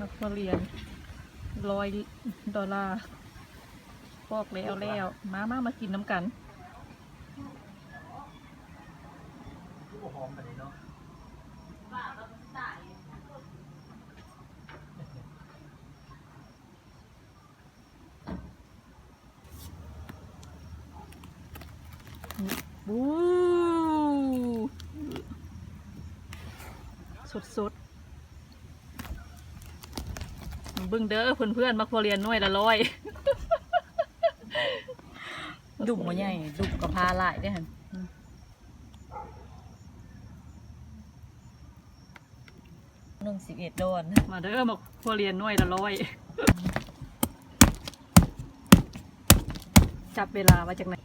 นักเรียนร้อยดอลลาร์ปอกแล้วแล้วมามามากินน้ำกันหอมแบบนี้เนาะบูสดสดๆ เบึ้งเด้อเพื่อนเพื่อนๆมาครัวเรียนหน่วยละร้อยดุ่มมาใหญ่ดุ่มกับพาหลายได้อหันหนึ่งสิบเอ็ดโดนมาเด้อมาครัวเรียนหน่วยละร้อยจับเวลามาจากไหน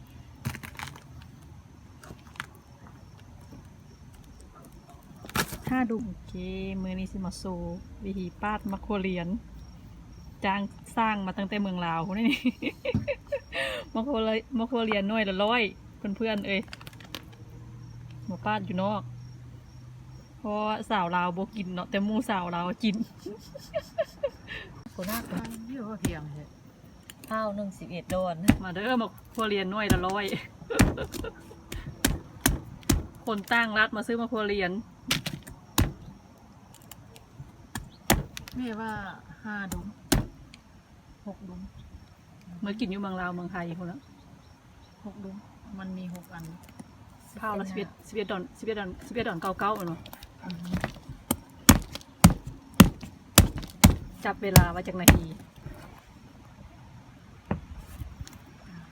ห้าดุมโอเคมือนี้สิมาโซวิธีปาดมะโคเรียน จ้างสร้างมาตั้งแต่เมืองลาวนี่มะโคเรมะโคเรียนหน่วยละร้อยเพื่อนๆเอ้ยมาปาดอยู่นอกเพราะว่าสาวลาวบ่กินเนาะแต่หมู่สาวลาวกินกูน่าเยอะเพียงเหรอข้าวหนึ่งสิบเอ็ดโดนมาเด้อมาครัวเรียนหน่วยละร้อยคนตั้งรัฐมาซื้อมาครัวเรียนแม่ว่าห้าดุม หกดุมเมื่อกินอยู่เมืองลาวเมืองไทยคนละหกดุมมันมีหกอันข้าวละสิบเอ็ดสิบเอ็ดดอนสิบเอ็ดดอนสิบเอ็ดดอนเก้าเก้าเนาะจับเวลามาจากนาที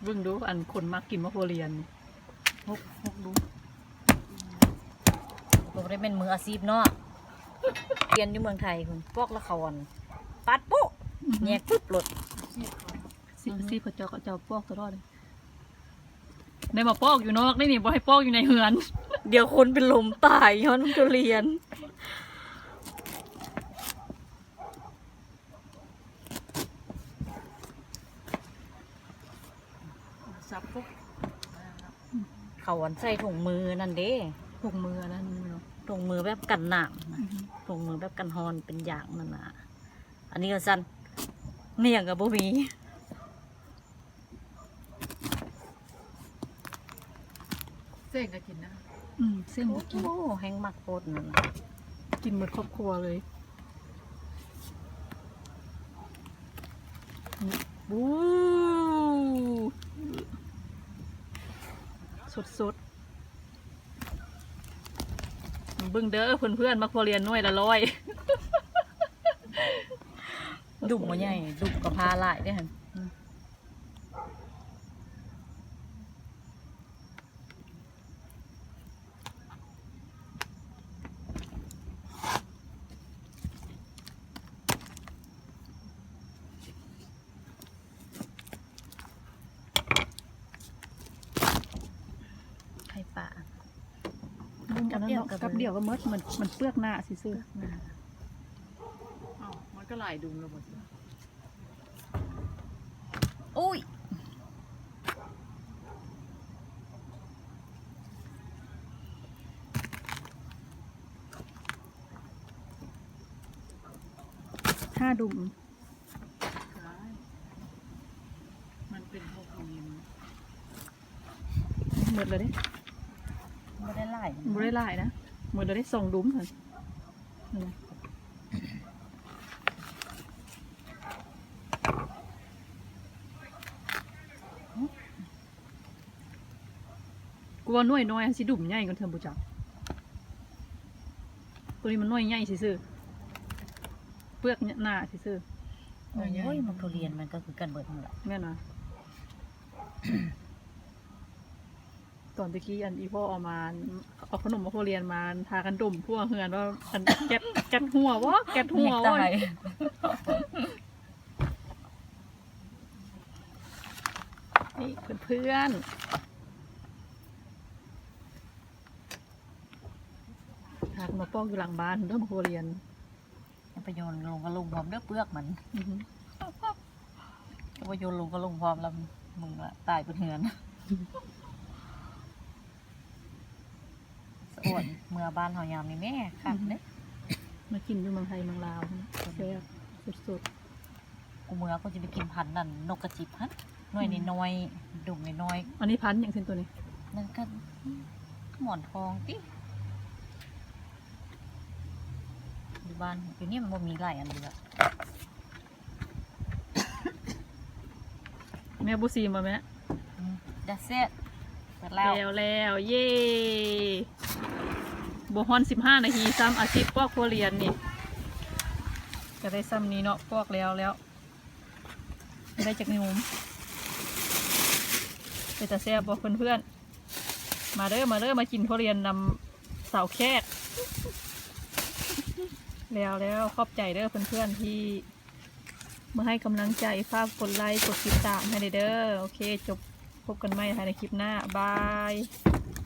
เบิ่งดูอันคนมักกินมะโคเรียนหกหกดุมผมได้เป็นมืออาชีพเนาะเรียนอยู่เมืองไทยคุณปอกละครปัดปุ๊ แยกปุ๊บหลดซีซีพระเจ้าก็เจ้าปอกตลอดเลยได้มาปอกอยู่นอกได้นี่บ่ให้ปอกอยู่ในเฮือน เดี๋ยวคนเป็นลมตายย้อนทุเรียนซับปุ๊บเขาอันใส่ถุงมือนั่นเด้ถุงมือนั่นเนาะถุงมือแบบกันหนามถุงมือแบบกันฮอนเป็นอย่างนั่นนะอันนี้ก็สั้น นี่อย่างกับบุมีเส้นก็กินนะ อืมเส้นโอ้บ่กินโหแห้งมักโคตรนั่นน่ะกินหมดครอบครัวเลยบูสดสดๆเบิ่งเด้อเพื่อนเพื่อนๆมาครัวเรียนหน่วยละร้อย ดุ่มมาใหญ่ดุ่มกับพาหลายได้อหันไข่ป่าอันนั้นเนาะกับเดียวก็หมดเหมือนมันเปลือกหน้าสิซื้อ อ้าวมันก็หลายดุมแล้วหมดเลยอุ้ยห้าดุมหลายมันเป็นหกดุมหมดเลยเด้ไม่ได้ไล่หมดได้หลายนะหมดเลยได้สองดุมค่ะนี่น กูว่าหน่วยน้อยสิดุมใหญ่กันเทอมบุจักตัวนี้มันหน่วยใหญ่สิซื้อเปลือกหน้าสิซื้อโอ้ยมันทุเรียนมันก็คือกันเบิดนั่นแหละแม่นนะตอนตะกี้อันอีพ่อเอามาเอาขนมมาโคเรียนมาทากันดมพวกเฮือนว่าอันแก๊สแก๊สหัววะแก๊สหัวตาวะยนี่เพื่อนๆ ทากมาปอกอยู่หลังบ้านเรื่องโคเรียนไปโยนลงก็ลงพร้อมเด้อเปลือกมันอือหือก็ไปโยนลงก็ลงพร้อมแล้วมึงละตายเป็นเหือนสะอวดเมื่อบ้านเฮายามนี่แม่คักเด้มากินอยู่เมืองไทยเมืองลาวแซ่บสุดกูเมื่อกูจะไปกินพันธุ์นั่นนกกระจิบฮะหน่วยน้อยๆดุ่มน้อยๆอันนี้พันธุ์อย่างเช่นตัวนี้ๆนั่นก็หมอนทองติ อยู่บ้านอยู่นี่มันบ่มีหลายอันเลยอะแม่บุซีมาแม่อืมดัสเซ็ตเสร็จแล้วแล้วแล้วเย่บฮอนสิบห้านาทีซ้ำอาชีพปอกครัวเรียนนี่จะได้ซ้ำนี้เนาะปอกแล้วแล้วไม่ได้จากนิวมเป็นตาแซ่บบอกเพื่อนๆมาเด้อมาเด้อมากินครัวเรียนนำเสาแคก แล้วแล้วขอบใจเด้อเพื่อนๆที่มาให้กำลังใจฝากกดไลค์กดติดตามให้เด้อโอเค จบพบกันใหม่ในคลิปหน้า บาย